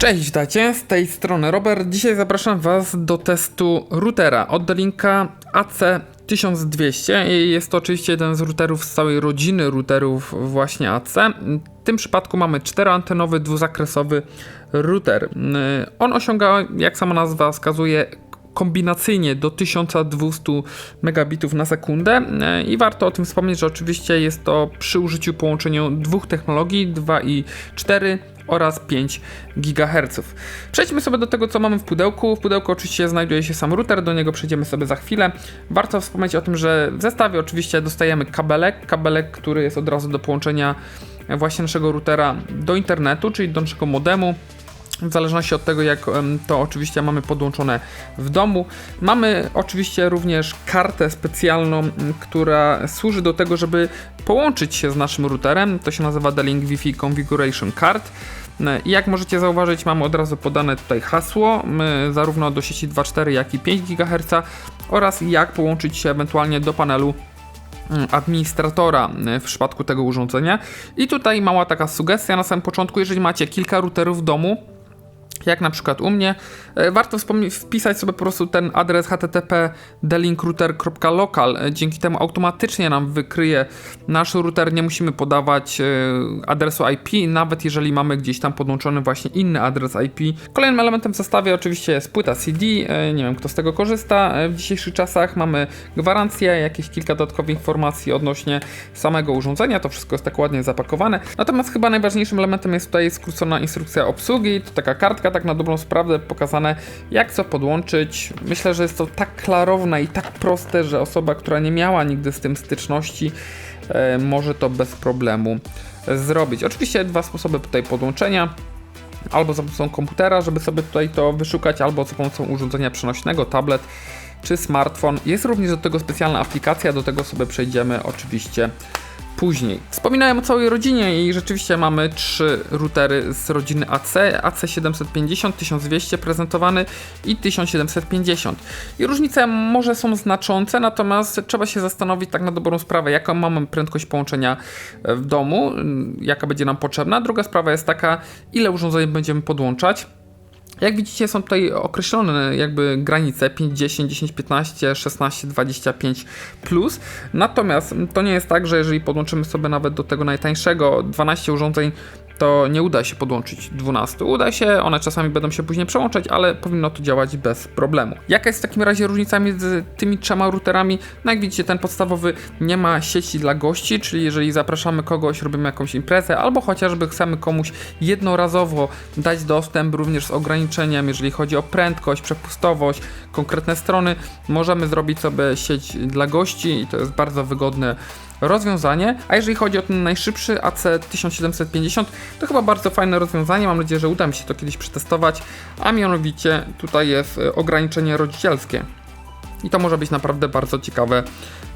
Cześć, witajcie, z tej strony Robert. Dzisiaj zapraszam Was do testu routera od Delinka AC1200. Jest to oczywiście jeden z routerów z całej rodziny routerów właśnie AC. W tym przypadku mamy czteroantenowy, dwuzakresowy router. On osiąga, jak sama nazwa wskazuje, kombinacyjnie do 1200 megabitów na sekundę i warto o tym wspomnieć, że oczywiście jest to przy użyciu połączeniu dwóch technologii 2 i 4 oraz 5 GHz. Przejdźmy sobie do tego, co mamy w pudełku. W pudełku oczywiście znajduje się sam router, do niego przejdziemy sobie za chwilę. Warto wspomnieć o tym, że w zestawie oczywiście dostajemy kabelek, kabelek, który jest od razu do połączenia właśnie naszego routera do internetu, czyli do naszego modemu w zależności od tego, jak to oczywiście mamy podłączone w domu. Mamy oczywiście również kartę specjalną, która służy do tego, żeby połączyć się z naszym routerem. To się nazywa D-Link Wi-Fi Configuration Card. I jak możecie zauważyć, mamy od razu podane tutaj hasło, zarówno do sieci 2.4, jak i 5 GHz oraz jak połączyć się ewentualnie do panelu administratora w przypadku tego urządzenia. I tutaj mała taka sugestia na samym początku, jeżeli macie kilka routerów w domu, jak na przykład u mnie, e, warto wpisać sobie po prostu ten adres http delinkrouter.local. E, dzięki temu automatycznie nam wykryje nasz router, nie musimy podawać e, adresu IP, nawet jeżeli mamy gdzieś tam podłączony właśnie inny adres IP. Kolejnym elementem w zestawie oczywiście jest płyta CD, nie wiem kto z tego korzysta. W dzisiejszych czasach mamy gwarancję, jakieś kilka dodatkowych informacji odnośnie samego urządzenia, to wszystko jest tak ładnie zapakowane. Natomiast chyba najważniejszym elementem jest tutaj skrócona instrukcja obsługi, to taka kartka tak na dobrą sprawę pokazane, jak co podłączyć. Myślę, że jest to tak klarowne i tak proste, że osoba, która nie miała nigdy z tym styczności, e, może to bez problemu zrobić. Oczywiście dwa sposoby tutaj podłączenia albo za pomocą komputera, żeby sobie tutaj to wyszukać, albo za pomocą urządzenia przenośnego, tablet czy smartfon. Jest również do tego specjalna aplikacja, do tego sobie przejdziemy oczywiście później. Wspominałem o całej rodzinie i rzeczywiście mamy trzy routery z rodziny AC, AC750, 1200 prezentowany i 1750. I różnice może są znaczące, natomiast trzeba się zastanowić tak na dobrą sprawę, jaką mamy prędkość połączenia w domu, jaka będzie nam potrzebna. Druga sprawa jest taka, ile urządzeń będziemy podłączać. Jak widzicie są tutaj określone jakby granice 5, 10, 10, 15, 16, 25 plus. Natomiast to nie jest tak, że jeżeli podłączymy sobie nawet do tego najtańszego 12 urządzeń to nie uda się podłączyć 12. Uda się, one czasami będą się później przełączać, ale powinno to działać bez problemu. Jaka jest w takim razie różnica między tymi trzema routerami? No jak widzicie, ten podstawowy nie ma sieci dla gości, czyli jeżeli zapraszamy kogoś, robimy jakąś imprezę, albo chociażby chcemy komuś jednorazowo dać dostęp również z ograniczeniem, jeżeli chodzi o prędkość, przepustowość, konkretne strony, możemy zrobić sobie sieć dla gości i to jest bardzo wygodne rozwiązanie. A jeżeli chodzi o ten najszybszy AC1750, to chyba bardzo fajne rozwiązanie. Mam nadzieję, że uda mi się to kiedyś przetestować. A mianowicie tutaj jest e, ograniczenie rodzicielskie. I to może być naprawdę bardzo ciekawe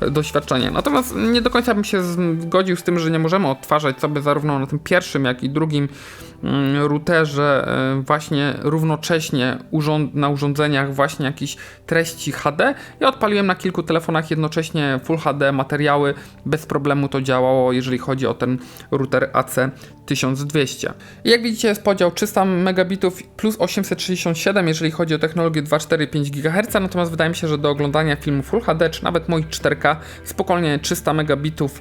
e, doświadczenie. Natomiast nie do końca bym się zgodził z tym, że nie możemy odtwarzać sobie zarówno na tym pierwszym, jak i drugim routerze e, właśnie równocześnie na urządzeniach właśnie jakieś treści HD. Ja odpaliłem na kilku telefonach jednocześnie Full HD materiały. Bez problemu to działało, jeżeli chodzi o ten router AC 1200. I jak widzicie jest podział 300 megabitów plus 867, jeżeli chodzi o technologię 2,4,5 GHz, natomiast wydaje mi się, że do oglądania filmu Full HD, czy nawet moich 4K, spokojnie 300 megabitów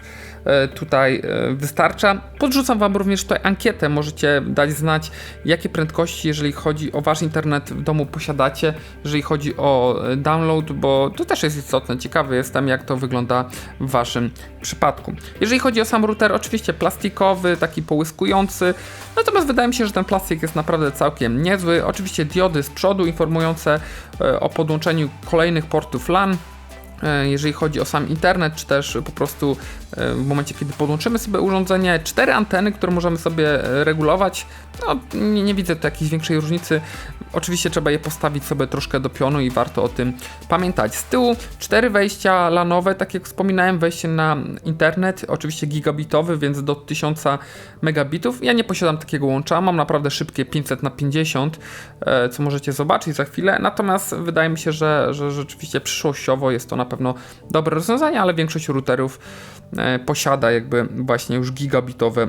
tutaj e, wystarcza. Podrzucam Wam również tutaj ankietę, możecie dać znać jakie prędkości, jeżeli chodzi o Wasz internet w domu posiadacie, jeżeli chodzi o e, download, bo to też jest istotne, ciekawy jestem jak to wygląda w Waszym przypadku. Jeżeli chodzi o sam router, oczywiście plastikowy, taki połyskujący, natomiast wydaje mi się, że ten plastik jest naprawdę całkiem niezły. Oczywiście diody z przodu informujące o podłączeniu kolejnych portów LAN, E, jeżeli chodzi o sam internet, czy też po prostu e, w momencie, kiedy podłączymy sobie urządzenie, cztery anteny, które możemy sobie e, regulować. No, nie, nie widzę tu jakiejś większej różnicy. Oczywiście trzeba je postawić sobie troszkę do pionu i warto o tym pamiętać. Z tyłu cztery wejścia lanowe, tak jak wspominałem, wejście na internet, oczywiście gigabitowy, więc do 1000 megabitów. Ja nie posiadam takiego łącza, mam naprawdę szybkie 500 na 50, co możecie zobaczyć za chwilę. Natomiast wydaje mi się, że, że rzeczywiście przyszłościowo jest to na pewno dobre rozwiązanie, ale większość routerów e, posiada jakby właśnie już gigabitowe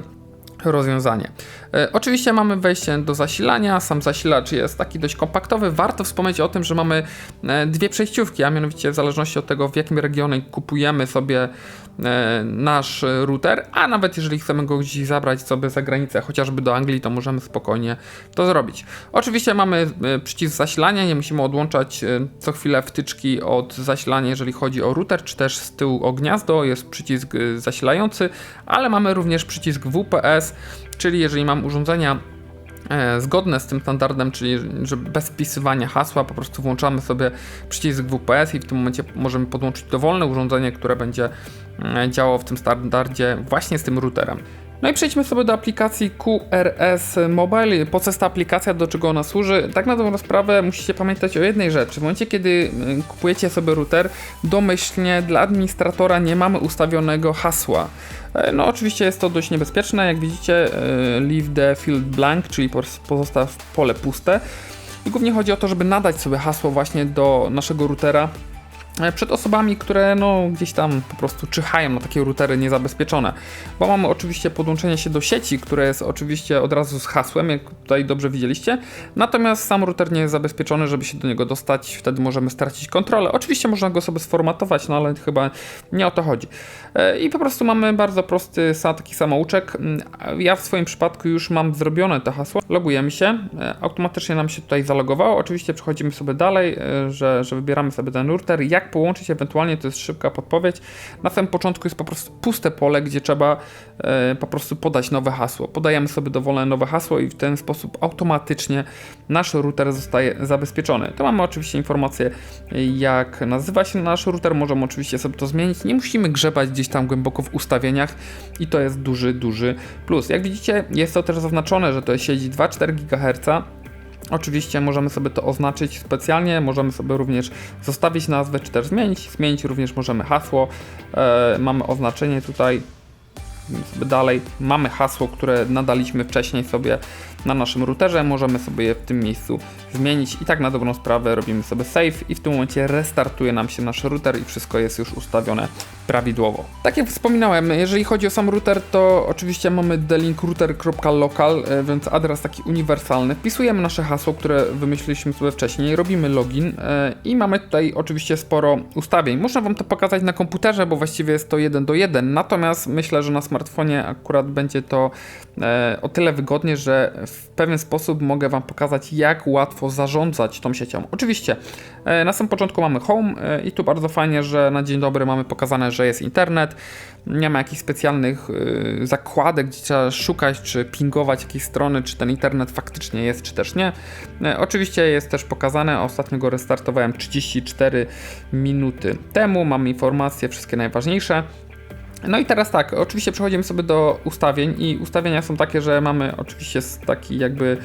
rozwiązanie. E, oczywiście mamy wejście do zasilania, sam zasilacz jest taki dość kompaktowy. Warto wspomnieć o tym, że mamy e, dwie przejściówki, a mianowicie w zależności od tego w jakim regionie kupujemy sobie nasz router, a nawet jeżeli chcemy go gdzieś zabrać sobie za granicę, chociażby do Anglii, to możemy spokojnie to zrobić. Oczywiście mamy e, przycisk zasilania, nie musimy odłączać e, co chwilę wtyczki od zasilania, jeżeli chodzi o router, czy też z tyłu o gniazdo jest przycisk e, zasilający, ale mamy również przycisk WPS, czyli jeżeli mam urządzenia e, zgodne z tym standardem, czyli że bez wpisywania hasła po prostu włączamy sobie przycisk WPS i w tym momencie możemy podłączyć dowolne urządzenie, które będzie e, działało w tym standardzie właśnie z tym routerem. No i przejdźmy sobie do aplikacji QRS Mobile. Po co jest ta aplikacja, do czego ona służy? Tak na dobrą sprawę musicie pamiętać o jednej rzeczy. W momencie, kiedy y, kupujecie sobie router, domyślnie dla administratora nie mamy ustawionego hasła. E, No oczywiście jest to dość niebezpieczne. Jak widzicie, e, leave the field blank, czyli pozostaw pole puste. I głównie chodzi o to, żeby nadać sobie hasło właśnie do naszego routera przed osobami, które no gdzieś tam po prostu czyhają na takie routery niezabezpieczone. Bo mamy oczywiście podłączenie się do sieci, które jest oczywiście od razu z hasłem, jak tutaj dobrze widzieliście. Natomiast sam router nie jest zabezpieczony, żeby się do niego dostać, wtedy możemy stracić kontrolę. Oczywiście można go sobie sformatować, no ale chyba nie o to chodzi. E, I po prostu mamy bardzo prosty taki samouczek. Mm, Ja w swoim przypadku już mam zrobione to hasło. Logujemy się, e, automatycznie nam się tutaj zalogowało. Oczywiście przechodzimy sobie dalej, e, że, że wybieramy sobie ten router. Jak połączyć ewentualnie, to jest szybka podpowiedź. Na samym początku jest po prostu puste pole, gdzie trzeba e, po prostu podać nowe hasło. Podajemy sobie dowolne nowe hasło i w ten sposób automatycznie nasz router zostaje zabezpieczony. To mamy oczywiście informację, jak nazywa się nasz router. Możemy oczywiście sobie to zmienić. Nie musimy grzebać gdzieś tam głęboko w ustawieniach i to jest duży, duży plus. Jak widzicie, jest to też zaznaczone, że to jest sieć 2,4 GHz. Oczywiście możemy sobie to oznaczyć specjalnie, możemy sobie również zostawić nazwę, czy też zmienić. Zmienić również możemy hasło. E, mamy oznaczenie tutaj sobie dalej. Mamy hasło, które nadaliśmy wcześniej sobie na naszym routerze. Możemy sobie je w tym miejscu zmienić i tak na dobrą sprawę robimy sobie save i w tym momencie restartuje nam się nasz router i wszystko jest już ustawione prawidłowo. Tak jak wspominałem, jeżeli chodzi o sam router, to oczywiście mamy delinkrouter.local, e, więc adres taki uniwersalny. Wpisujemy nasze hasło, które wymyśliliśmy sobie wcześniej, robimy login e, i mamy tutaj oczywiście sporo ustawień. Można Wam to pokazać na komputerze, bo właściwie jest to jeden do jeden. natomiast myślę, że na smartfonie akurat będzie to e, o tyle wygodnie, że w pewien sposób mogę Wam pokazać, jak łatwo zarządzać tą siecią. Oczywiście e, na samym początku mamy home e, i tu bardzo fajnie, że na dzień dobry mamy pokazane, że jest internet. Nie ma jakichś specjalnych zakładek, gdzie trzeba szukać, czy pingować jakieś strony, czy ten internet faktycznie jest, czy też nie. Oczywiście jest też pokazane, ostatnio go restartowałem 34 minuty temu. Mam informacje, wszystkie najważniejsze. No i teraz tak, oczywiście przechodzimy sobie do ustawień i ustawienia są takie, że mamy oczywiście taki jakby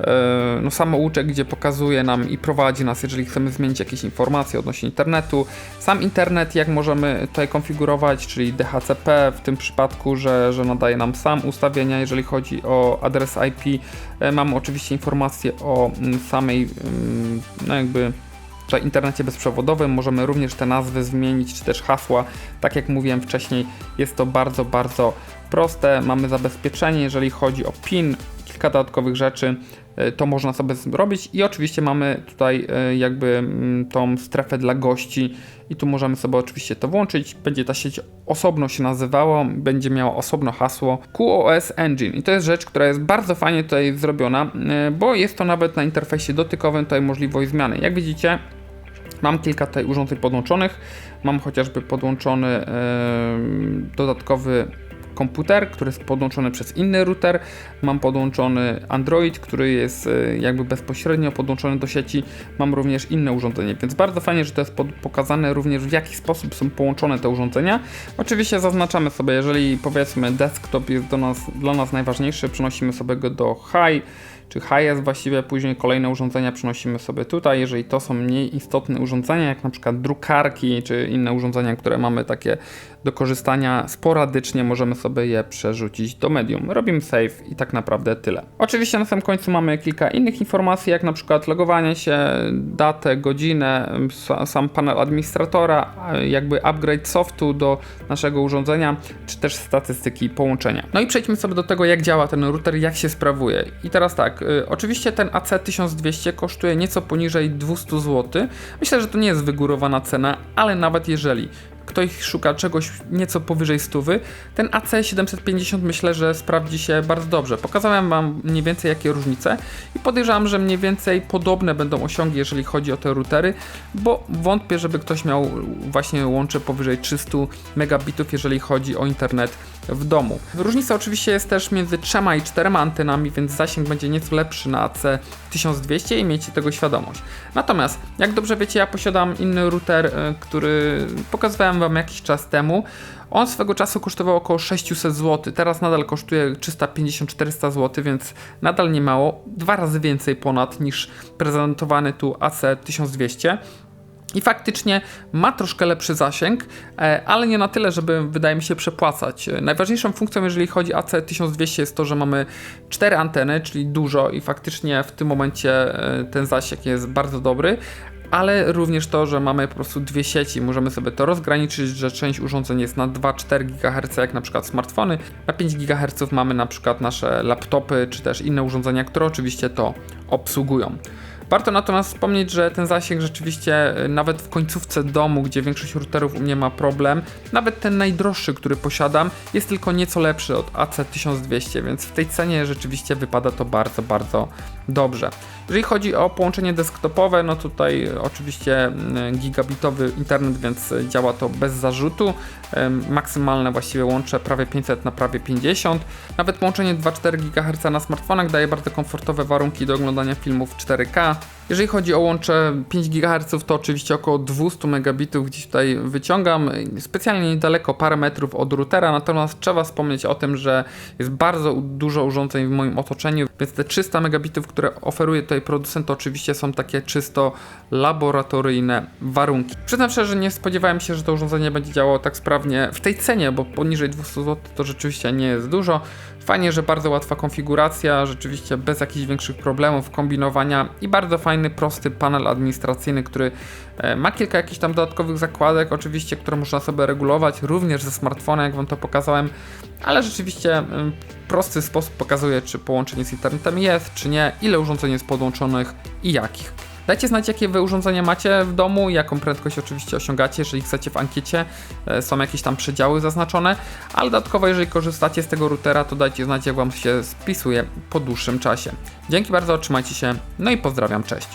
e, no samouczek, gdzie pokazuje nam i prowadzi nas, jeżeli chcemy zmienić jakieś informacje odnośnie internetu. Sam internet, jak możemy tutaj konfigurować, czyli DHCP w tym przypadku, że, że nadaje nam sam ustawienia, jeżeli chodzi o adres IP. E, Mamy oczywiście informacje o mm, samej, mm, no jakby tutaj internecie bezprzewodowym. Możemy również te nazwy zmienić, czy też hasła. Tak jak mówiłem wcześniej, jest to bardzo, bardzo proste. Mamy zabezpieczenie, jeżeli chodzi o PIN, kilka dodatkowych rzeczy. e, To można sobie zrobić i oczywiście mamy tutaj e, jakby mm, tą strefę dla gości i tu możemy sobie oczywiście to włączyć. Będzie ta sieć osobno się nazywała, będzie miała osobno hasło QoS Engine i to jest rzecz, która jest bardzo fajnie tutaj zrobiona, e, bo jest to nawet na interfejsie dotykowym tutaj możliwość zmiany. Jak widzicie, Mam kilka tutaj urządzeń podłączonych. Mam chociażby podłączony dodatkowy komputer, który jest podłączony przez inny router. Mam podłączony Android, który jest e, jakby bezpośrednio podłączony do sieci. Mam również inne urządzenie, więc bardzo fajnie, że to jest pokazane również w jaki sposób są połączone te urządzenia. Oczywiście zaznaczamy sobie, jeżeli powiedzmy desktop jest do nas, dla nas najważniejszy, przenosimy sobie go do high, czy highest właściwie, później kolejne urządzenia przenosimy sobie tutaj. Jeżeli to są mniej istotne urządzenia, jak na przykład drukarki, czy inne urządzenia, które mamy takie do korzystania sporadycznie, możemy sobie je przerzucić do medium. Robimy save i tak naprawdę tyle. Oczywiście na samym końcu mamy kilka innych informacji, jak na przykład logowanie się, datę, godzinę, sa- sam panel administratora, jakby upgrade softu do naszego urządzenia, czy też statystyki połączenia. No i przejdźmy sobie do tego, jak działa ten router, jak się sprawuje. I teraz tak, y, oczywiście ten AC1200 kosztuje nieco poniżej 200 zł. Myślę, że to nie jest wygórowana cena, ale nawet jeżeli ktoś szuka czegoś nieco powyżej stówy, ten AC750 myślę, że sprawdzi się bardzo dobrze. Pokazałem Wam mniej więcej jakie różnice i podejrzewam, że mniej więcej podobne będą osiągi, jeżeli chodzi o te routery, bo wątpię, żeby ktoś miał właśnie łącze powyżej 300 megabitów, jeżeli chodzi o internet w domu. Różnica oczywiście jest też między trzema i czterema antenami, więc zasięg będzie nieco lepszy na AC1200 i miejcie tego świadomość. Natomiast, jak dobrze wiecie, ja posiadam inny router, y, który pokazywałem Wam jakiś czas temu. On swego czasu kosztował około 600 zł, teraz nadal kosztuje 350-400 zł, więc nadal nie mało, dwa razy więcej ponad niż prezentowany tu AC1200. I faktycznie ma troszkę lepszy zasięg, e, ale nie na tyle, żeby wydaje mi się przepłacać. E, Najważniejszą funkcją, jeżeli chodzi o AC1200 jest to, że mamy cztery anteny, czyli dużo i faktycznie w tym momencie e, ten zasięg jest bardzo dobry, ale również to, że mamy po prostu dwie sieci. Możemy sobie to rozgraniczyć, że część urządzeń jest na 2-4 GHz, jak na przykład smartfony, na 5 GHz mamy na przykład nasze laptopy, czy też inne urządzenia, które oczywiście to obsługują. Warto natomiast wspomnieć, że ten zasięg rzeczywiście y, nawet w końcówce domu, gdzie większość routerów u mnie ma problem, nawet ten najdroższy, który posiadam, jest tylko nieco lepszy od AC1200, więc w tej cenie rzeczywiście wypada to bardzo, bardzo dobrze. Jeżeli chodzi o połączenie desktopowe, no tutaj y, oczywiście gigabitowy internet, więc y, działa to bez zarzutu. Ym, Maksymalne właściwie łącze prawie 500 na prawie 50. Nawet połączenie 2,4 GHz na smartfonach daje bardzo komfortowe warunki do oglądania filmów 4K. Jeżeli chodzi o łącze 5 GHz, to oczywiście około 200 megabitów gdzieś tutaj wyciągam, specjalnie niedaleko, parę metrów od routera, natomiast trzeba wspomnieć o tym, że jest bardzo dużo urządzeń w moim otoczeniu, więc te 300 megabitów, które oferuje tutaj producent, to oczywiście są takie czysto laboratoryjne warunki. Przyznam szczerze, że nie spodziewałem się, że to urządzenie będzie działało tak sprawnie w tej cenie, bo poniżej 200 zł to rzeczywiście nie jest dużo. Fajnie, że bardzo łatwa konfiguracja, rzeczywiście bez jakichś większych problemów, kombinowania i bardzo fajny, prosty panel administracyjny, który e, ma kilka jakichś tam dodatkowych zakładek, oczywiście, które można sobie regulować, również ze smartfona, jak Wam to pokazałem, ale rzeczywiście em, prosty sposób pokazuje, czy połączenie z internetem jest, czy nie, ile urządzeń jest podłączonych i jakich. Dajcie znać, jakie wy urządzenia macie w domu, jaką prędkość oczywiście osiągacie, jeżeli chcecie w ankiecie, e, są jakieś tam przedziały zaznaczone, ale dodatkowo, jeżeli korzystacie z tego routera, to dajcie znać, jak wam się spisuje po dłuższym czasie. Dzięki bardzo, trzymajcie się, no i pozdrawiam, cześć.